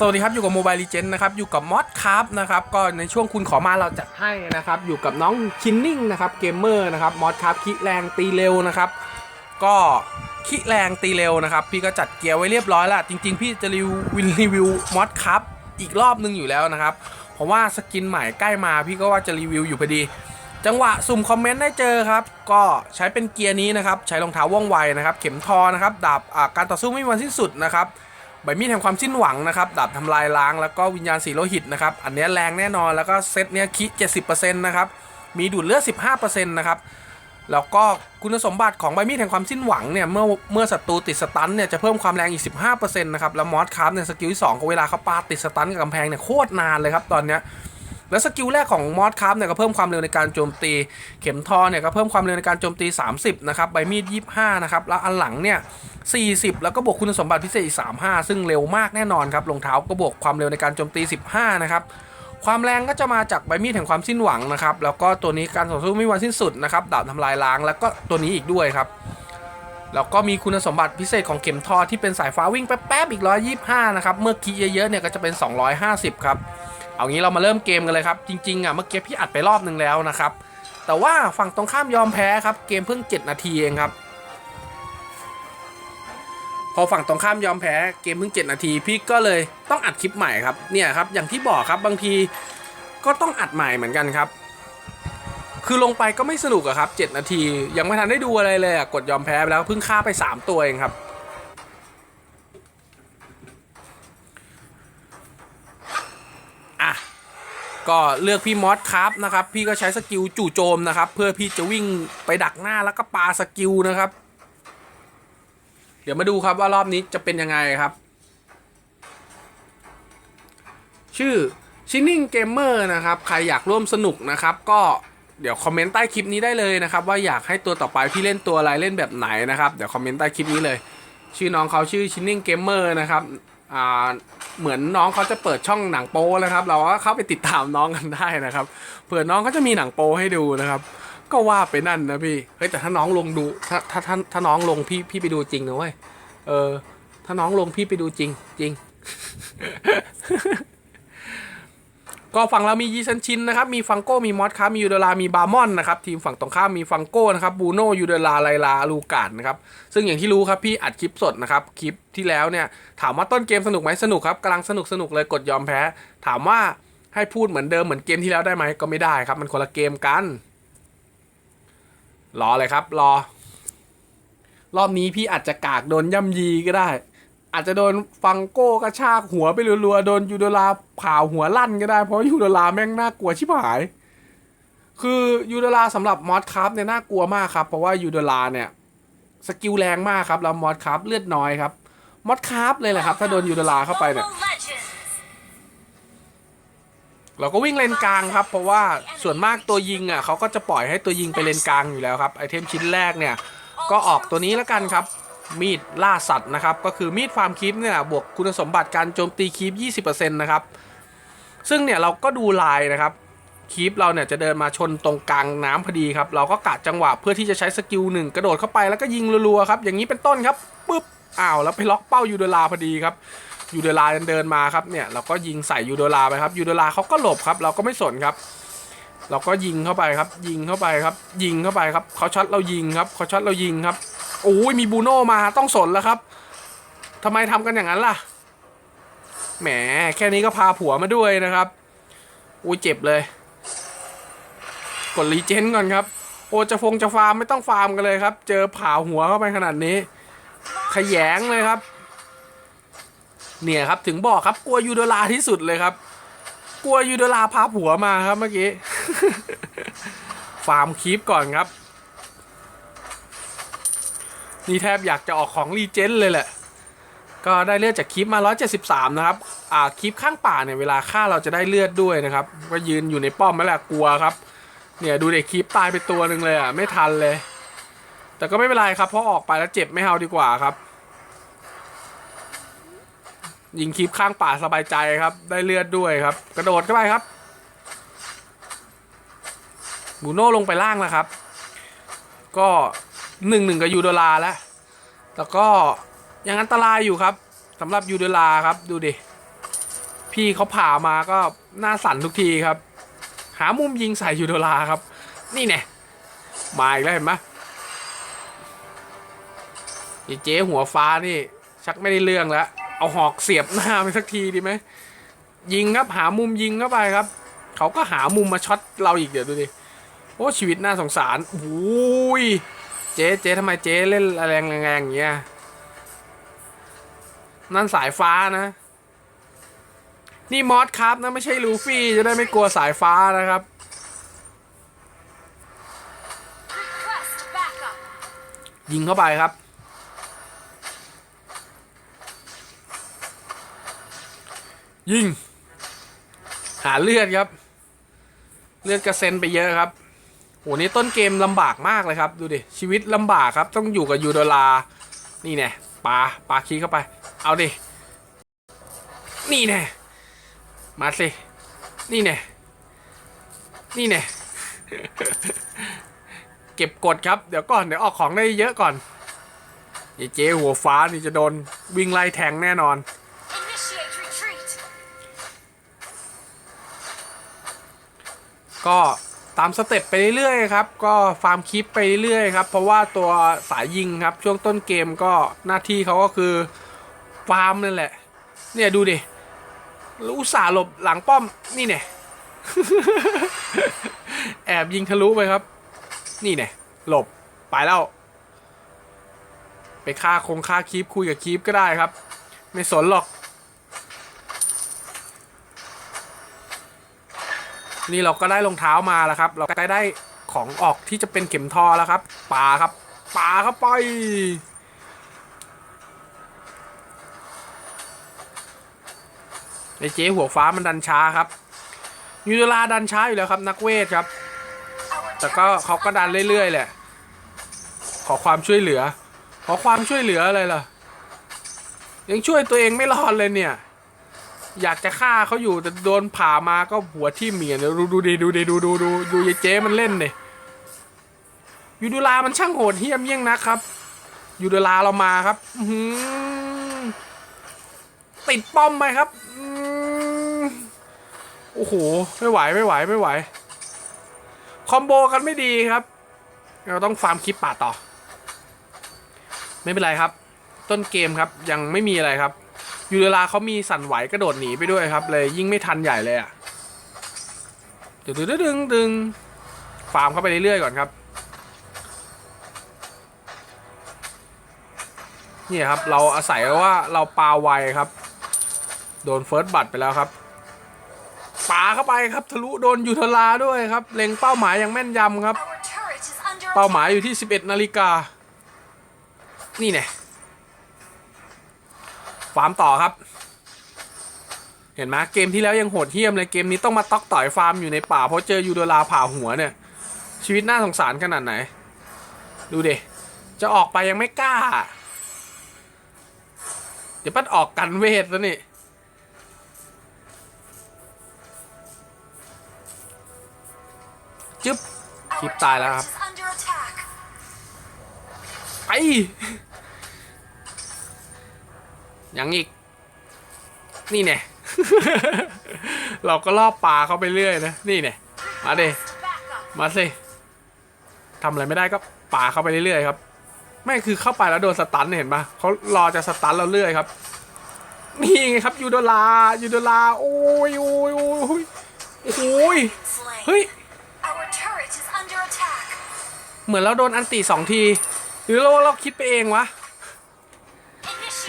สวัสดีครับอยู่กับโมบายลีเจนนะครับอยู่กับมอสครับนะครับก็ในช่วงคุณขอมาเราจัดให้นะครับอยู่กับน้องชินนิ่งนะครับเกมเมอร์นะครับมอสครับคิแรงตีเร็วนะครับก็คิแรงตีเร็วนะครับพี่ก็จัดเกียร์ไว้เรียบร้อยแล้วจริง ๆ พี่จะรีวิวรีวิวมอสครับอีกรอบนึงอยู่แล้วนะครับเพราะว่าสกินใหม่ใกล้มาพี่ก็ว่าจะรีวิวอยู่พอดี จังหวะสุ่มคอมเมนต์ได้เจอครับก็ใช้เป็นเกียร์นี้นะครับใช้รองเท้าว่องไวนะครับเข็มทอนะครับดาบการต่อสู้ไม่มีวันสิ้นสุดนะครับ บมีดแห่งความสิ้นหวังนะครับดาบทำลายล้างแล้วก็วิญญาณสีโลหิตนะครับอันนี้แรงแน่นอนแล้วก็เซตเนี้ยคิ70%นะครับมีดูดเลือด15%นะครับแล้วก็คุณสมบัติของใบมีดแห่งความสิ้นหวังเนี่ยเมื่อเมื่อศัตรูติดสตันเนี่ยจะเพิ่มความแรงอีก 15%นะครับแล้วมอสคราฟเนี่ยสกิลที่2ก็เวลาเขาปาติดสตันกับกำแพงเนี่ยโคตรนานเลยครับตอนเนี้ย แล้วสกิลแรกของมอสครับเนี่ยก็เพิ่มความเร็วในการโจมตี เข็มทอเนี่ยก็เพิ่มความเร็วในการโจมตี 30 นะครับ ใบมีด 25 นะครับ แล้วอันหลังเนี่ย 40 แล้วก็บวกคุณสมบัติพิเศษอีก 35 ซึ่งเร็วมากแน่นอนครับรองเท้าก็บวกความเร็วในการโจมตี 15 นะครับความแรงก็จะมาจากใบมีดแห่งความสิ้นหวังนะครับ แล้วก็ตัวนี้การต่อสู้ไม่มีวันสิ้นสุดนะครับ ดาบทำลายล้าง แล้วก็ตัวนี้อีกด้วยครับ แล้วก็มีคุณสมบัติพิเศษของเข็มทอที่เป็นสายฟ้าวิ่งแป๊บๆอีก 125 นะครับ เมื่อคีเยอะๆเนี่ยก็จะเป็น 250 ครับ เอางี้เรามาเริ่มเกมกันเลยครับ จริงๆอะเมื่อกี้พี่อัดไปรอบนึงแล้วนะครับ แต่ว่าฝั่งตรงข้ามยอมแพ้ครับ เกมเพิ่ง 7 นาทีเองครับ พอฝั่งตรงข้ามยอมแพ้เกมเพิ่ง 7 นาที พี่ก็เลยต้องอัดคลิปใหม่ครับ เนี่ยครับอย่างที่บอกครับบางทีก็ต้องอัดใหม่เหมือนกันครับ คือลงไปก็ไม่สนุกอะครับ 7 นาที ยังไม่ทันได้ดูอะไรเลยอะกดยอมแพ้ไปแล้วเพิ่งฆ่าไป 3 ตัวเองครับ อะ ก็เลือกพี่มอสครับนะครับ พี่ก็ใช้สกิลจู่โจมนะครับ เพื่อพี่จะวิ่งไปดักหน้าแล้วก็ปาสกิลนะครับ เดี๋ยวมาดูครับว่ารอบนี้จะเป็นยังไงครับ ชื่อชินนิ่งเกมเมอร์นะครับ ใครอยากร่วมสนุกนะครับก็ เดี๋ยวคอมเมนต์ใต้คลิปนี้ได้เลยนะครับ ว่าอยากให้ตัวต่อไปพี่เล่นตัวอะไรเล่นแบบไหนนะครับ เดี๋ยวคอมเมนต์ใต้คลิปนี้เลย ชื่อน้องเขาชื่อชินนิ่งเกมเมอร์นะครับอ่าเหมือนน้องเขาจะเปิดช่องหนังโป๊นะครับ เราก็เข้าไปติดตามน้องกันได้นะครับเผื่อน้องเขาจะมีหนังโป๊ให้ดูนะครับ ก็ว่าไปนั่นนะพี่เฮ้ยแต่ถ้าน้องลงดูถ้าถ้าถ้าถ้าน้องลงพี่พี่ไปดูจริงนะเว้ยเออถ้าน้องลงพี่ไปดูจริงจริง ก็ฝั่งเรามียีซันชินนะครับ มีฟังโก้ มีมอสครับ มียูเดลา มีบาร์มอนนะครับ ทีมฝั่งตรงข้ามมีฟังโก้นะครับ บูโนยูเดลา ไลลา ลูกาดนะครับ ซึ่งอย่างที่รู้ครับพี่อัดคลิปสดนะครับ คลิปที่แล้วเนี่ย ถามว่าต้นเกมสนุกไหมสนุกครับกำลังสนุกสนุกเลยกดยอมแพ้ ถามว่าให้พูดเหมือนเดิมเหมือนเกมที่แล้วได้ไหมก็ไม่ได้ครับ มันคนละเกมกัน รอเลยครับ รอ รอบนี้พี่อาจจะกากโดนย่ำยีก็ได้ อาจจะโดนฟังโก้กระชากหัวไปรัวๆ โดนยูโดลาผ่าหัวลั่นก็ได้ เพราะยูโดลาแม่งน่ากลัวชิบหาย คือยูโดลาสำหรับมอสครับเนี่ยน่ากลัวมากครับ เพราะว่ายูโดลาเนี่ยสกิลแรงมากครับแล้วมอสครับเลือดน้อยครับ มอสครับเลยแหละครับ ถ้าโดนยูโดลาเข้าไปเนี่ยเราก็วิ่งเลนกลางครับ เพราะว่าส่วนมากตัวยิงอะเขาก็จะปล่อยให้ตัวยิงไปเลนกลางอยู่แล้วครับไอเทมชิ้นแรกเนี่ย ก็ออกตัวนี้แล้วกันครับ มีดล่าสัตว์นะครับ ก็คือมีดฟาร์มคีปเนี่ยบวกคุณสมบัติการโจมตีคีป20%นะครับ ซึ่งเนี่ยเราก็ดูลายนะครับคีปเราเนี่ยจะเดินมาชนตรงกลางน้ำพอดีครับ เราก็กะจังหวะเพื่อที่จะใช้สกิลหนึ่งกระโดดเข้าไปแล้วก็ยิงรัวๆครับอย่างนี้เป็นต้นครับปุ๊บอ้าวแล้วไปล็อกเป้ายูเดลาพอดีครับยูเดลาเดินมาครับเนี่ยเราก็ยิงใส่ยูเดลาไปครับยูเดลาเขาก็หลบครับ เราก็ไม่สนครับ เราก็ยิงเข้าไปครับ ยิงเข้าไปครับ ยิงเข้าไปครับเขาช็อตเรายิงครับเขาช็อตเรายิงครับ โอ้ยมีบูโน่มาต้องสนแล้วครับทำไมทำกันอย่างนั้นล่ะ แหมแค่นี้ก็พาผัวมาด้วยนะครับอุ้ยเจ็บเลย กดรีเจนก่อนครับ โอจะฟงจะฟาร์มไม่ต้องฟาร์มกันเลยครับ เจอผ่าหัวเข้าไปขนาดนี้ ขยงเลยครับ เนี่ยครับถึงบอกครับกลัวยูโดลาที่สุดเลยครับ กลัวยูโดลาพาผัวมาครับเมื่อกี้ ฟาร์มคีปก่อนครับ นี่แทบอยากจะออกของรีเจนเลยแหละ ก็ได้เลือดจากคลิปมา 173 นะครับ อ่าคลิปข้างป่าเนี่ยเวลาฆ่าเราจะได้เลือดด้วยนะครับ ก็ยืนอยู่ในป้อมนั่แหละกลัวครับ เนี่ยดูเด็กคลิปตายไปตัวหนึ่งเลยอะไม่ทันเลย แต่ก็ไม่เป็นไรครับเพราะออกไปแล้วเจ็บไม่เอาดีกว่าครับ ยิงคลิปข้างป่าสบายใจครับ ได้เลือดด้วยครับ กระโดดเข้าไปครับบูโน่ลงไปล่างแล้วครับ ก็ หนึ่งหนึ่งกับยูโดลาแล้วแล้วก็ยังอันตรายอยู่ครับสำหรับยูโดลาครับดูดิ พี่เขาผ่ามาก็หน้าสั่นทุกทีครับ หามุมยิงใส่ยูโดลาครับ นี่แน่มาอีกแล้วเห็นไหมเจ๊หัวฟ้านี่ ชักไม่ได้เรื่องแล้ว เอาหอกเสียบหน้าไปสักทีดีไหมยิงครับหามุมยิงเข้าไปครับ เขาก็หามุมมาช็อตเราอีกเดี๋ยวดูดิโอ้ชีวิตน่าสงสารโอ้ย เจ๊เจ๊ทำไมเจ๊เล่นแรงแรงๆอย่างเงี้ย นั่นสายฟ้านะ นี่มอสครับนะไม่ใช่ลูฟี่จะได้ไม่กลัวสายฟ้านะครับ ยิงเข้าไปครับ ยิง หาเลือดครับ เลือดกระเซ็นไปเยอะครับ หนี่ต้นเกมลำบากมากเลยครับ ดูดิ ชีวิตลำบากครับ ต้องอยู่กับยูโดลา นี่แน่ปาปาคีเข้าไป เอาดิ นี่แน่มาสิ นี่แน่นี่แน่เก็บกดครับ เดี๋ยวก่อน เดี๋ยวออกของได้เยอะก่อนไอ้เจ๊หัวฟ้านี่จะโดนวิ่งไล่แทงแน่นอนก็ ตามสเต็ปไปเรื่อยๆครับก็ฟาร์มคลิปไปเรื่อยครับ เพราะว่าตัวสายยิงครับช่วงต้นเกมก็หน้าที่เขาก็คือฟาร์มนั่นแหละ เนี่ยดูดิแล้วอุตส่าห์หลบหลังป้อมนี่เนี่ยแอบยิงทะลุไปครับ นี่เนี่ยหลบไปแล้ว ไปฆ่าคงฆ่าคลิปคุยกับคลิปก็ได้ครับ ไม่สนหรอก นี่เราก็ได้รองเท้ามาแล้วครับ เราก็ได้ของออกที่จะเป็นเข็มทอแล้วครับป่าครับป่าเข้าไปไอเจ๊หัวฟ้ามันดันช้าครับยูโดลาดันช้าอยู่แล้วครับนักเวทครับ แต่ก็เขาก็ดันเรื่อยๆแหละ ขอความช่วยเหลือ ขอความช่วยเหลืออะไรล่ะ ยังช่วยตัวเองไม่รอดเลยเนี่ย อยากจะฆ่าเขาอยู่แต่โดนผ่ามาก็หัวที่เมียเนี่ยดูดูดิดูดิดูดูดูดูยายเจ๊มันเล่นเนี่ยยูดูลามันช่างโหดเหี้ยมเยี่ยงนะครับยูดูลาเรามาครับอืติดป้อมไปครับอโอ้โหไม่ไหวไม่ไหวไม่ไหวคอมโบกันไม่ดีครับ เราต้องฟาร์มคลิปป่าต่อ ไม่เป็นไรครับ ต้นเกมครับยังไม่มีอะไรครับ ยูเวลาเขามีสั่นไหวกระโดดหนีไปด้วยครับ เลยยิ่งไม่ทันใหญ่เลยอะ่ะดึงดึงดึงดึงฟาร์มเข้าไปเรื่อยๆก่อนครับนี่ครับ เราอาศัยว่าเราปาไวครับ โดนเฟิร์สบัตไปแล้วครับปาเข้าไปครับทะลุโดนยูทลาด้วยครับ เล็งเป้าหมายอย่างแม่นยำครับ Our turret is under เป้าหมาย attack. อยู่ที่ 11 นาฬิกา นี่แน่ ฟาร์มต่อครับ เห็นไหมเกมที่แล้วยังโหดเหี้ยมเลยเกมนี้ต้องมาต๊อกต่อยฟาร์มอยู่ในป่าเพราะเจอยูโดลาผ่าหัวเนี่ย ชีวิตน่าสงสารขนาดไหน ดูดิจะออกไปยังไม่กล้า เดี๋ยวปัดออกกันเวทแล้วนี่จึ๊บคลิป Our ตายแล้วครับ turret is under attack. ไป ยังอีก นี่แน่เราก็ล่อปลาเข้าไปเรื่อยนะ นี่แน่มาดิ มาสิทำอะไรไม่ได้ก็ปาเข้าไปเรื่อยๆครับ ไม่คือเข้าไปแล้วโดนสตันเห็นปะเขารอจะสตันเราเรื่อยครับ นี่ไงครับยูโดลายูโดลาโอ้ยโอ้ยโอ้ยโอ้ยเฮ้ยเหมือนเราโดนอันตีสองที หรือเราเราคิดไปเองวะ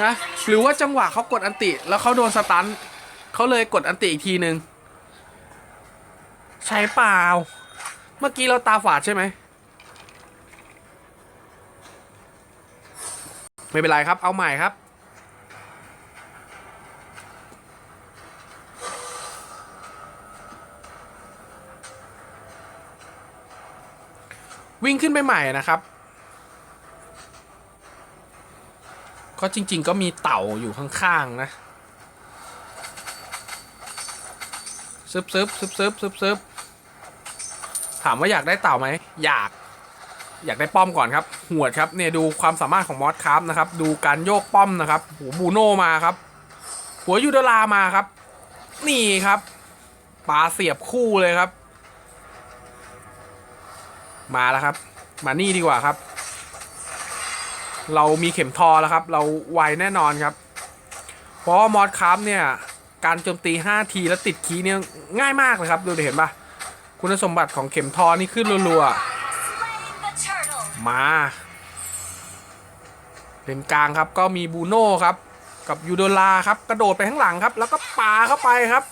นะหรือว่าจังหวะเขากดอันติ แล้วเขาโดนสตันเขาเลยกดอันติอีกทีหนึ่งใช่เปล่า เมื่อกี้เราตาฝาดใช่ไหมไม่เป็นไรครับ เอาใหม่ครับ วิ่งขึ้นไปใหม่นะครับ ก็จริง ๆ ก็มีเต่าอยู่ข้างๆนะซึบซึบซึบซึบซึบซึบถามว่าอยากได้เต่าไหม อยาก อยากได้ป้อมก่อนครับ หวดครับ เนี่ยดูความสามารถของมอสคราฟนะครับ ดูการโยกป้อมนะครับหัวบูโนมาครับ หัวยูดารามาครับ นี่ครับปลาเสียบคู่เลยครับ มาแล้วครับ มานี่ดีกว่าครับ เรามีเข็มทอแล้วครับ เราไวแน่นอนครับ เพราะว่ามอสคราฟเนี่ย การโจมตี 5 ทีแล้วติดคีเนี่ยง่ายมากเลยครับ ดูดิเห็นปะคุณสมบัติของเข็มทอนี่ขึ้นรัวๆ มาเลนกลางครับก็มีบูโน่ครับ กับยูโดลาครับ กระโดดไปข้างหลังครับ แล้วก็ปาเข้าไปครับ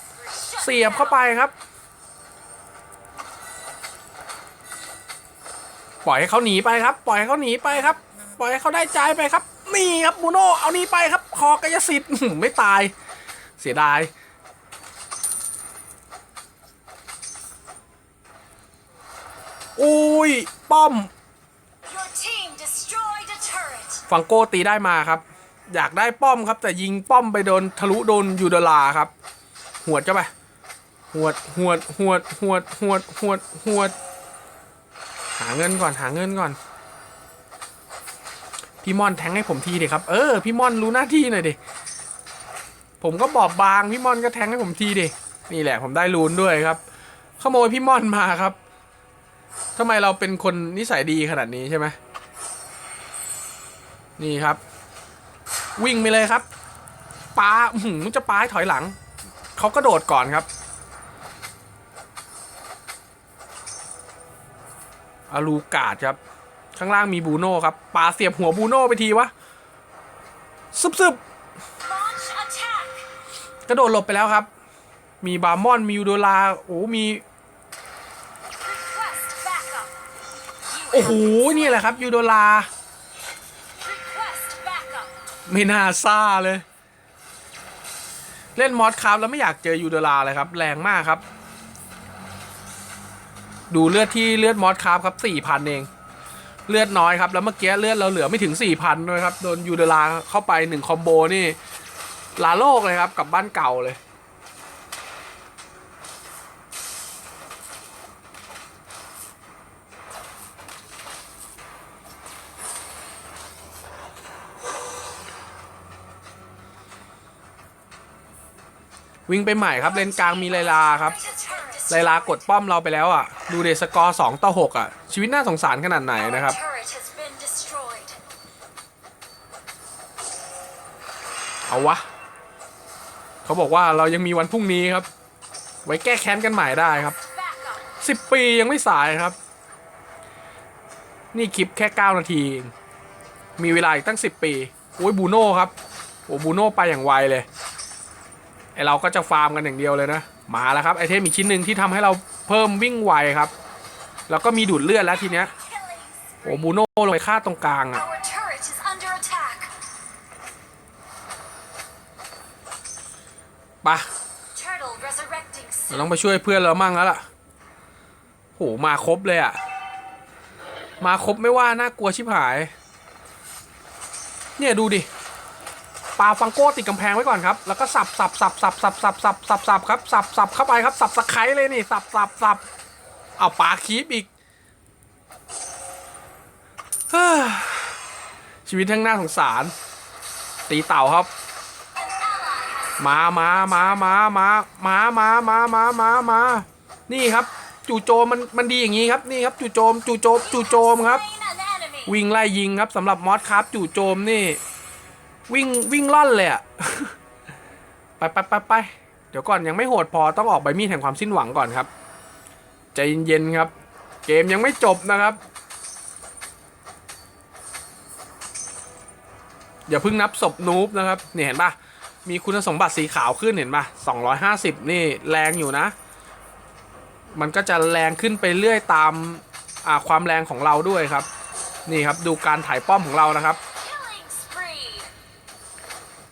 เสียบเข้าไปครับ ปล่อยให้เขาหนีไปครับ ปล่อยให้เขาหนีไปครับ ปล่อยให้เขาได้ใจไปครับ นี่ครับบูโน่เอานี้ไปครับคอกายสิทธิ์อื้อหือไม่ตาย เสียดายอุ้ย ป้อม Your team destroyed a turret. ฟังโก้ตีได้มาครับ อยากได้ป้อมครับ แต่ยิงป้อมไปโดนทะลุโดนยูโดลาครับ หวดเข้าไปหวดหวดหวดหวดหวดหวดหวด หาเงินก่อนหาเงินก่อน พี่ม่อนแทงให้ผมทีเดิครับ เออ พี่ม่อนรู้หน้าที่หน่อยดิ ผมก็บอบบาง พี่ม่อนก็แทงให้ผมทีดิ นี่แหละผมได้รูนด้วยครับ ขโมยพี่ม่อนมาครับทำไมเราเป็นคนนิสัยดีขนาดนี้ใช่ไหมนี่ครับ วิ่งไปเลยครับปาอื้อหืมจะปาให้ถอยหลัง เขากระโดดก่อนครับอาลูกาดครับ ข้างล่างมีบูโน่ครับปาเสียบหัวบูโน่ไปทีวะซึบซึบกระโดดหลบไปแล้วครับ มีบาร์มอน มียูโดลาโอ้มี โอ้โห นี่แหละครับยูโดลา ไม่น่าซ่าเลย เล่นมอสครับแล้วไม่อยากเจอยูโดลาเลยครับ แรงมากครับ ดูเลือดที่เลือดมอสครับครับสี่พันเอง เลือดน้อยครับ แล้วเมื่อกี้เลือดเราเหลือไม่ถึงสี่พันด้วยครับ โดนยูโดลาเข้าไปหนึ่งคอมโบนี่ ลาโลกเลยครับกลับบ้านเก่าเลย วิ่งไปใหม่ครับ เลนกลางมีไลลาครับ ไลลากดป้อมเราไปแล้วอะ ดูเดสกอร์สองต่อหกอะ ชีวิตน่าสงสารขนาดไหน Our นะครับ turret has been destroyed. เอาวะ เขาบอกว่าเรายังมีวันพรุ่งนี้ครับ ไว้แก้แค้นกันใหม่ได้ครับ Backup. สิบปียังไม่สายครับ นี่คลิปแค่เก้านาทีเองมีเวลาอีกตั้งสิบปี โอ้ยบูโน่ครับ โอ้บูโน่ไปอย่างไวเลย ไอเราก็จะฟาร์มกันอย่างเดียวเลยนะ มาแล้วครับไอเทมอีกชิ้นหนึ่งที่ทำให้เราเพิ่มวิ่งไวครับ แล้วก็มีดูดเลือดแล้วทีเนี้ย Killing โอ้บูโน่ลงไปฆ่าตรงกลางอะ Our turret is under attack. ไปะ Turtle resurrecting เรา soon. ต้องไปช่วยเพื่อนเรามั่งแล้วล่ะโหมาครบเลยอะมาครบไม่ว่าน่ากลัวชิบหาย เนี่ยดูดิ ปาฟังโก้ติดกำแพงไว้ก่อนครับ แล้วก็สับสับสับสับสับสับสับสับสับครับสับสับเข้าไปครับสับสไครเลยนี่สับสับสับเอาปาคีบอีกชีวิตทั้งหน่าสงสาร ตีเต่าครับ มามามามามามามามามามามานี่ครับ จู่โจมมันมันดีอย่างนี้ครับนี่ครับ จู่โจม จู่โจม จู่โจมครับ วิ่งไล่ยิงครับสำหรับมอสครับ จู่โจมนี่ วิ่งวิ่งล่อนเลยอะไปไปไปไปเดี๋ยวก่อนยังไม่โหดพอต้องออกใบมีดแห่งความสิ้นหวังก่อนครับ ใจเย็นๆครับ เกมยังไม่จบนะครับ อย่าเพิ่งนับศพนูบนะครับเนี่ยเห็นปะมีคุณสมบัติสีขาวขึ้นเห็นปะ250 นี่แรงอยู่นะ มันก็จะแรงขึ้นไปเรื่อยตามความแรงของเราด้วยครับ นี่ครับดูการถ่ายป้อมของเรานะครับ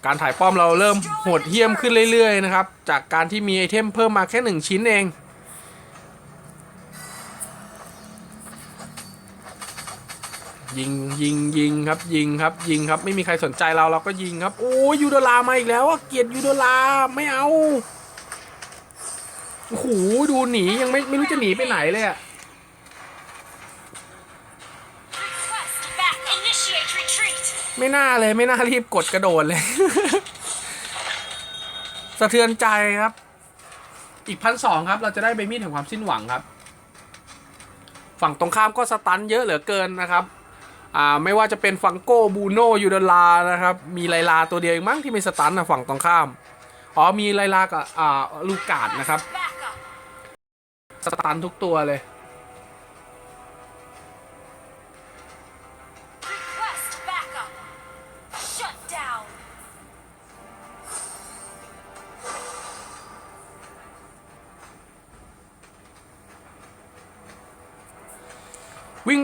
การถ่ายป้อมเราเริ่มโหดเหี้ยมขึ้นเรื่อย ๆ นะครับ จากการที่มีไอเทมเพิ่มมาแค่หนึ่งชิ้นเองยิงยิงยิงครับยิงครับยิงครับไม่มีใครสนใจเราเราก็ยิงครับ โอ้ยยูโดลามาอีกแล้วอะเกลียดยูโดลาไม่เอาโอ้โหดูหนียังไม่ไม่รู้จะหนีไปไหนเลยอะ ไม่น่าเลยไม่น่ารีบกดกระโดดเลย สะเทือนใจครับ อีกพันสองครับ เราจะได้ใบมีดแห่งความสิ้นหวังครับ ฝั่งตรงข้ามก็สตันเยอะเหลือเกินนะครับ อ่าไม่ว่าจะเป็นฟังโก้บูโนยูดลานะครับ มีไลลาตัวเดียวเองมั้งที่ไม่สตันนะฝั่งตรงข้าม อ๋อมีไลลากับอ่าลูกาดนะครับ สตันทุกตัวเลย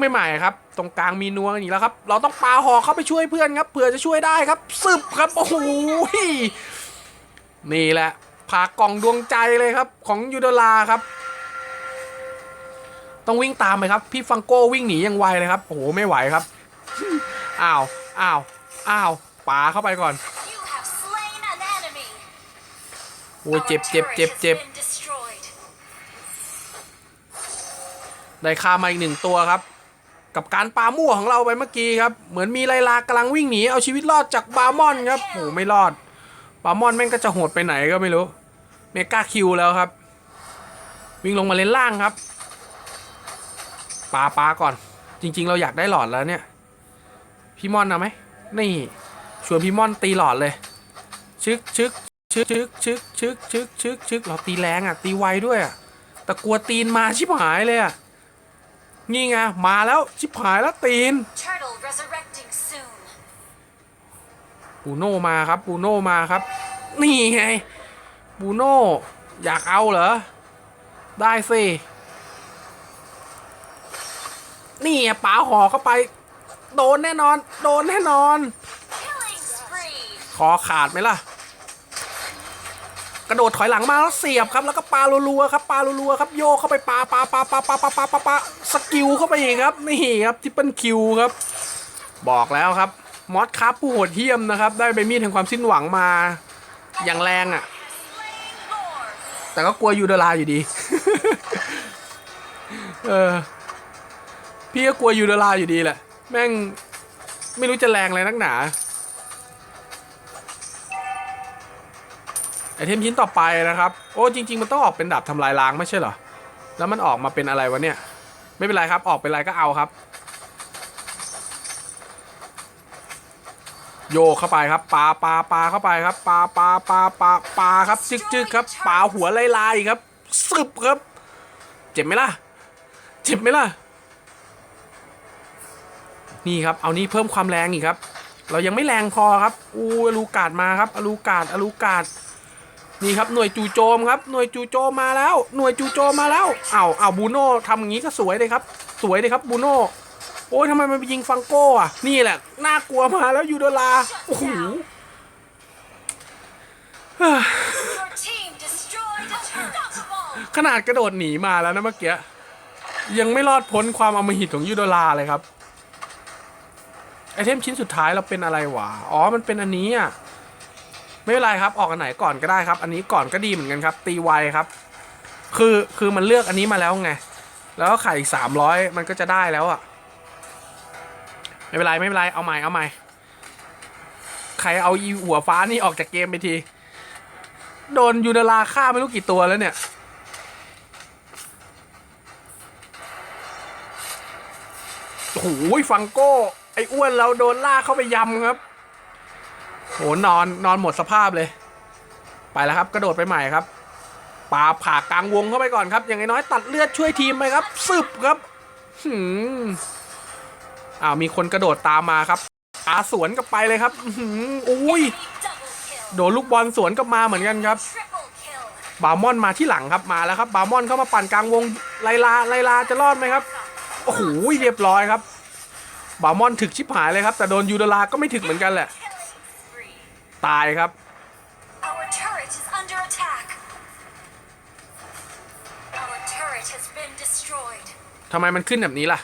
ไปใหม่ครับ ตรงกลางมีนัวกันอีกแล้วครับ เราต้องปาหอกเข้าไปช่วยเพื่อนครับเผื่อจะช่วยได้ครับซึบครับโอ้โหนี่แหละผ่ากล่องดวงใจเลยครับ ของยูโดลาครับ ต้องวิ่งตามไปครับ พี่ฟังโก้วิ่งหนีอย่างไวเลยครับโอ้โหไม่ไหวครับอ้าวอ้าวอ้าวปาเข้าไปก่อนโอ้ยเจ็บเจ็บเจ็บเจ็บได้ค่ามาอีกหนึ่งตัวครับ กับการปามั่วของเราไปเมื่อกี้ครับ เหมือนมีไลลากำลังวิ่งหนีเอาชีวิตรอดจากบาร์มอนครับโอ้ไม่รอด บาร์มอนแม่งก็จะโหดไปไหนก็ไม่รู้ เมกาคิวแล้วครับ วิ่งลงมาเลนล่างครับปาปาก่อน จริง ๆ เราอยากได้หลอดแล้วเนี่ย พี่มอนเอาไหมนี่ชวนพี่มอนตีหลอดเลยชึกชึกชึกชึกชึกชึกชึกชึกชึกเราตีแรงอะตีไวด้วยอะแต่กลัวตีนมาชิบหายเลยอะ นี่ไง มาแล้ว ชิบหายแล้วตีน Turtle resurrecting soon. ปูโน่มาครับปูโน่มาครับ นี่ไงปูโน่อยากเอาเหรอ ได้สิ นี่ไงป๋าห่อเข้าไป โดนแน่นอน โดนแน่นอน Killing spree. คอขาดไหมล่ะ กระโดดถอยหลังมาแล้วเสียบครับ แล้วก็ปาลัวๆครับปาลัวๆครับโยกเข้าไปปาปาปาปาปาปาปาปาปาสกิลเข้าไปอีกครับนี่ครับทิปเปิลคิวครับ บอกแล้วครับมอสครับผู้โหดเหี้ยมนะครับ ได้ใบมีดแห่งความสิ้นหวังมาอย่างแรงอะ แต่ก็กลัวยูดาราอยู่ดี เออ พี่ก็กลัวยูดาราอยู่ดีแหละ แม่งไม่รู้จะแรงอะไรนักหนา เทมชิ้นต่อไปนะครับ โอ้จริง ๆ มันต้องออกเป็นดาบทำลายล้างไม่ใช่เหรอ แล้วมันออกมาเป็นอะไรวะเนี่ย ไม่เป็นไรครับ ออกเป็นอะไรก็เอาครับ โยเข้าไปครับปาปาปาเข้าไปครับปาปาปาปาปาครับจึกจึกครับปาหัวไล่ลายครับสึบครับ เจ็บไหมล่ะ เจ็บไหมล่ะ นี่ครับ เอานี่เพิ่มความแรงอีกครับ เรายังไม่แรงพอครับ อู้อลูกาดมาครับอลูกาดอลูกาด นี่ครับหน่วยจู่โจมครับหน่วยจู่โจมมาแล้ว หน่วยจู่โจมมาแล้วเอาเอาบูโน่ทำอย่างนี้ก็สวยเลยครับ สวยเลยครับบูโน่โอ้ยทำไมมันไปยิงฟังโก้อะนี่แหละน่ากลัวมาแล้วยูโดลาโอ้โหขนาดกระโดดหนีมาแล้วนะเมื่อกี้ยังไม่รอดพ้นความอมหิตของยูโดลาเลยครับไอเทมชิ้นสุดท้ายเราเป็นอะไรวะอ๋อมันเป็นอันนี้อะ ไม่เป็นไรครับออกอันไหนก่อนก็ได้ครับ อันนี้ก่อนก็ดีเหมือนกันครับ ตีไวครับ คือคือมันเลือกอันนี้มาแล้วไง แล้วก็ไข่สามร้อยมันก็จะได้แล้วอะไม่เป็นไรไม่เป็นไรเอาใหม่เอาใหม่ใครเอาอีหัวฟ้านี่ออกจากเกมไปที โดนยูดาราฆ่าไม่รู้กี่ตัวแล้วเนี่ยโอ้โหฟังโก้ ไอ้อ้วนเราโดนล่าเข้าไปยำครับ โหนอนนอนหมดสภาพเลย ไปแล้วครับ กระโดดไปใหม่ครับปาผ่ากลางวงเข้าไปก่อนครับ อย่างน้อยตัดเลือดช่วยทีมไปครับซึบครับหืมอ้าวมีคนกระโดดตามมาครับอาสวนกับไปเลยครับอื้อหืออุ้ยโดนลูกบอลสวนกลับมาเหมือนกันครับ บาร์มอนมาที่หลังครับมาแล้วครับ บาร์มอนเข้ามาปั่นกลางวงไลลาไลลาจะรอดไหมครับโอ้โหเรียบร้อยครับ บาร์มอนถึกชิบหายเลยครับ แต่โดนยูดาราก็ไม่ถึกเหมือนกันแหละ ตายครับ Our turret is under attack. Our turret has been destroyed. ทำไมมันขึ้นแบบนี้ล่ะ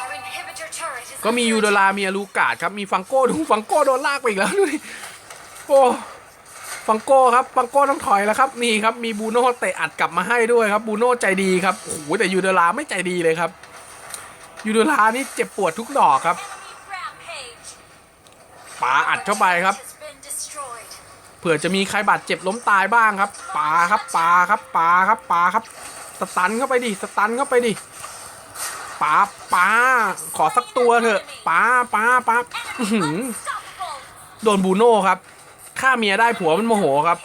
Our inhibitor turret is ก็มี under ยูดา attack. รามีอลูกาดครับ มีฟังโก้ดูฟังโก้โดนลากไปอีกแล้วดูดิโอ้ฟังโก้ครับฟังโก้ต้องถอยแล้วครับนี่ครับมีบูโน่เตะอัดกลับมาให้ด้วยครับบูโน่ใจดีครับโอ้โหแต่ยูดาราไม่ใจดีเลยครับ ยูดารานี่เจ็บปวดทุกดอกครับป๋าอัดเข้าไปครับ เผื่อจะมีใครบาดเจ็บล้มตายบ้างครับปาครับปาครับปาครับปาครับ สตันเข้าไปดิสตันเข้าไปดิปาปาขอสักตัวเถอะปาปาปาอื้อหือ Unstoppable. โดนบูโน่ครับฆ่าเมียได้ผัวมันโมโหครับ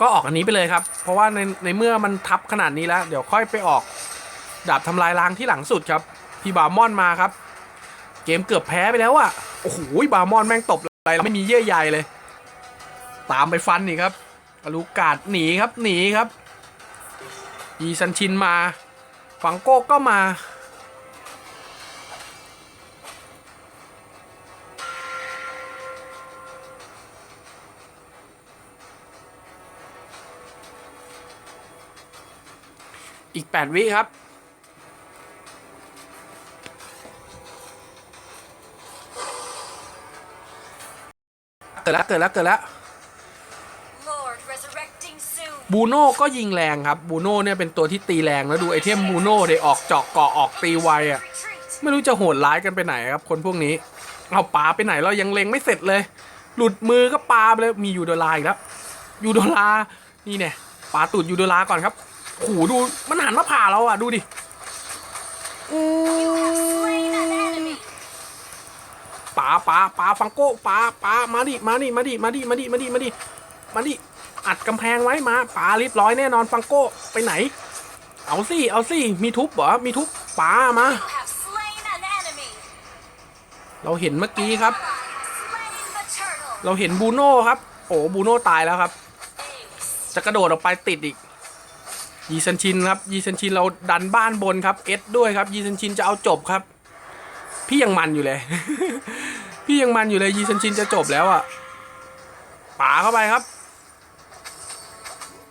ก็ออกอันนี้ไปเลยครับ เพราะว่าในในเมื่อมันทับขนาดนี้แล้ว เดี๋ยวค่อยไปออก ดาบทำลายล้างที่หลังสุดครับ พี่บามอนมาครับ เกมเกือบแพ้ไปแล้วอะโอ้โหบามอนแม่งตบอะไรไม่มีเยื่อใยเลย ตามไปฟันนี่ครับอลูกาดหนีครับหนีครับ อีซันชินมาฟังโก้ก็มา อีก 8 วิครับ เกิดแล้วเกิดแล้วเกิดแล้ว Lord resurrecting soon. บูโน่ก็ยิงแรงครับบูโน่เนี่ยเป็นตัวที่ตีแรงแล้วดูไอเทมบูโน่เดยออกเจาะเกาะออกตีไวอะ Retreat. ไม่รู้จะโหดร้ายกันไปไหนครับ คนพวกนี้ เอาปาไปไหนเรายังเล็งไม่เสร็จเลย หลุดมือก็ปาไปเลยมียูโดลาอีกแล้วยูโดลานี่เนี่ยปาตูดยูโดลาก่อนครับ โอ้โหดูมันหันมาผ่าเราอะ ดูดิอืม Slain an enemy. ปาปาปาฟังโก้ปาปามาดิมาดิมาดิมาดิมาดิมาดิมาดิมาดิอัดกำแพงไว้มาปาเรียบร้อยแน่นอนฟังโก้ไปไหน เอาสิเอาสิมีทุบเหรอมีทุบปามา You have slain an enemy. เราเห็นเมื่อกี้ครับ Ally has slain the turtle. เราเห็นบูโน่ครับ โอ้บูโน่ตายแล้วครับ Ace. จะกระโดดออกไปติดอีก ยีซันชินครับยีซันชินเราดันบ้านบนครับเอสด้วยครับยีซันชินจะเอาจบครับ พี่ยังมันอยู่เลย พี่ยังมันอยู่เลยยีซันชินจะจบแล้วอะ่ะป่าเข้าไปครับ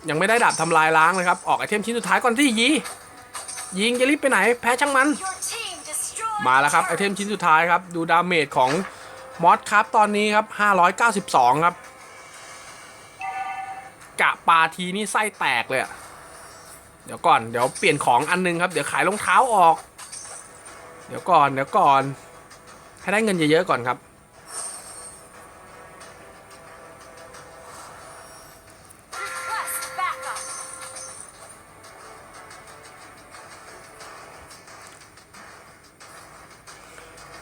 ยังไม่ได้ดับทำลายล้างเลยครับ ออกไอเทมชิ้นสุดท้ายก่อนที่ยียิงจะรีบไปไหน แพ้ช่างมัน มาแล้วครับไอเทมชิ้นสุดท้ายครับ ดูดาเมจของมอสครับตอนนี้ครับ 592 ครับกะปาทีนี่ไส้แตกเลยอะ เดี๋ยวก่อนเดี๋ยวเปลี่ยนของอันนึงครับ เดี๋ยวขายรองเท้าออก เดี๋ยวก่อนเดี๋ยวก่อน ให้ได้เงินเยอะๆก่อนครับ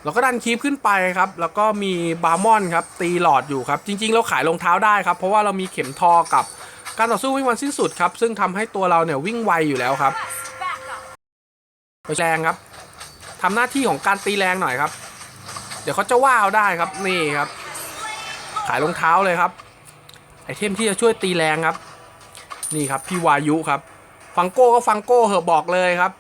เราก็ดันคีบขึ้นไปครับ แล้วก็มีบาร์มอนครับ ตีหลอดอยู่ครับ จริง ๆ เราขายรองเท้าได้ครับ เพราะว่าเรามีเข็มทอกับ การต่อสู้วิ่งวันสิ้นสุดครับ ซึ่งทำให้ตัวเราเนี่ยวิ่งไวอยู่แล้วครับไปแรงครับทำหน้าที่ของการตีแรงหน่อยครับ เดี๋ยวเขาจะว่าวได้ครับนี่ครับ ขายรองเท้าเลยครับไอเทมที่จะช่วยตีแรงครับ นี่ครับพี่วายุครับ ฟังโก้ก็ฟังโก้เหอะบอกเลยครับ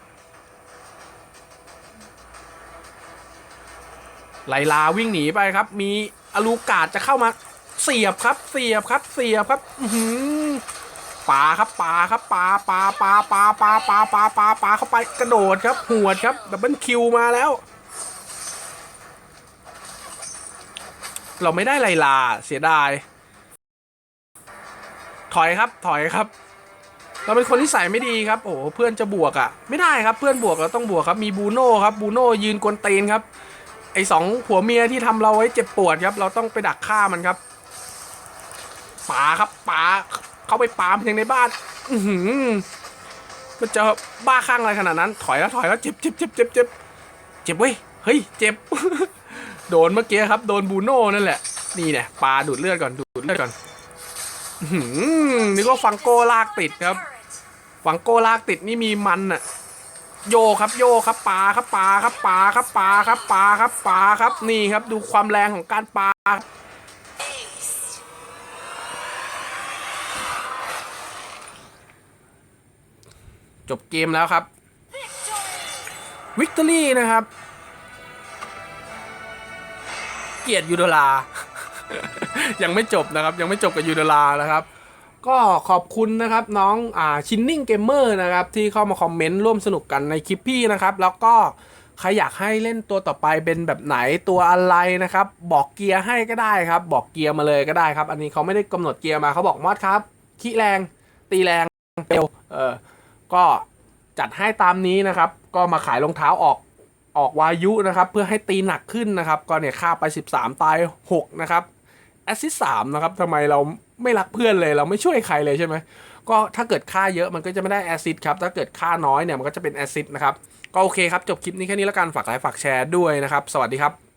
ไลลาวิ่งหนีไปครับ มีอลูกาดจะเข้ามา เสียบครับเสียบครับเสียบครับอือหือปาครับปาครับปาปาปาปาปาปาปาปาปาเข้าไปกระโดดครับหัวดครับดับเบิลคิวมาแล้ว เราไม่ได้ไลลาเสียดาย ถอยครับถอยครับ เราเป็นคนที่ใส่ไม่ดีครับ โอ้เพื่อนจะบวกอะ่ะ ไม่ได้ครับเพื่อนบวกเราต้องบวกครับมีบูโน่ครับบูโน่ยืนกวนตีนครับไอสองผัวเมียที่ทำเราไว้เจ็บปวดครับ เราต้องไปดักฆ่ามันครับ ป๋าครับป๋าเข้าไปปามนยังในบ้าน อือหือมันจะบ้าคลั่งอะไรขนาดนั้น ถอยแล้วถอยแล้วเจ็บเจ็บเจ็บเจ็บเจ็บเจ็บเว้ยเฮ้ยเจ็บ โดนเมื่อกี้ครับ โดนบูโน่นั่นแหละนี่เนี่ยปลาดูดเลือดก่อนดูดเลือดก่อนอื้อหือนึกว่าฟังโก้ลากติดครับ ฟังโก้ลากติดนี่มีมันอะโยครับโยครับปลาครับปลาครับปลาครับปลาครับปลาครับปลาครับนี่ครับ ดูความแรงของการปลา จบเกมแล้วครับวิกตอรี่นะครับ เกียรติยูโดลา ยังไม่จบนะครับ ยังไม่จบกับยูโดลานะครับ ก็ขอบคุณนะครับน้องอ่าชินนิ่งเกมเมอร์นะครับ ที่เข้ามาคอมเมนต์ร่วมสนุกกันในคลิปพี่นะครับ แล้วก็ใครอยากให้เล่นตัวต่อไปเป็นแบบไหนตัวอะไรนะครับ บอกเกียร์ให้ก็ได้ครับ บอกเกียร์มาเลยก็ได้ครับ อันนี้เขาไม่ได้กำหนดเกียร์มาเขาบอกมอดครับขี้แรง ตีแรงเร็วเออ ก็จัดให้ตามนี้นะครับ ก็มาขายรองเท้าออกออกวายุนะครับ เพื่อให้ตีหนักขึ้นนะครับ ก็เนี่ยฆ่าไป 13 ตาย 6 นะครับแอสซิสสามนะครับทำไมเราไม่รักเพื่อนเลย เราไม่ช่วยใครเลยใช่ไหมก็ถ้าเกิดค่าเยอะมันก็จะไม่ได้แอซิสครับ ถ้าเกิดค่าน้อยเนี่ยมันก็จะเป็นแอซิสนะครับ ก็โอเคครับ จบคลิปนี้แค่นี้แล้วกัน ฝากไลค์ฝากแชร์ด้วยนะครับ สวัสดีครับ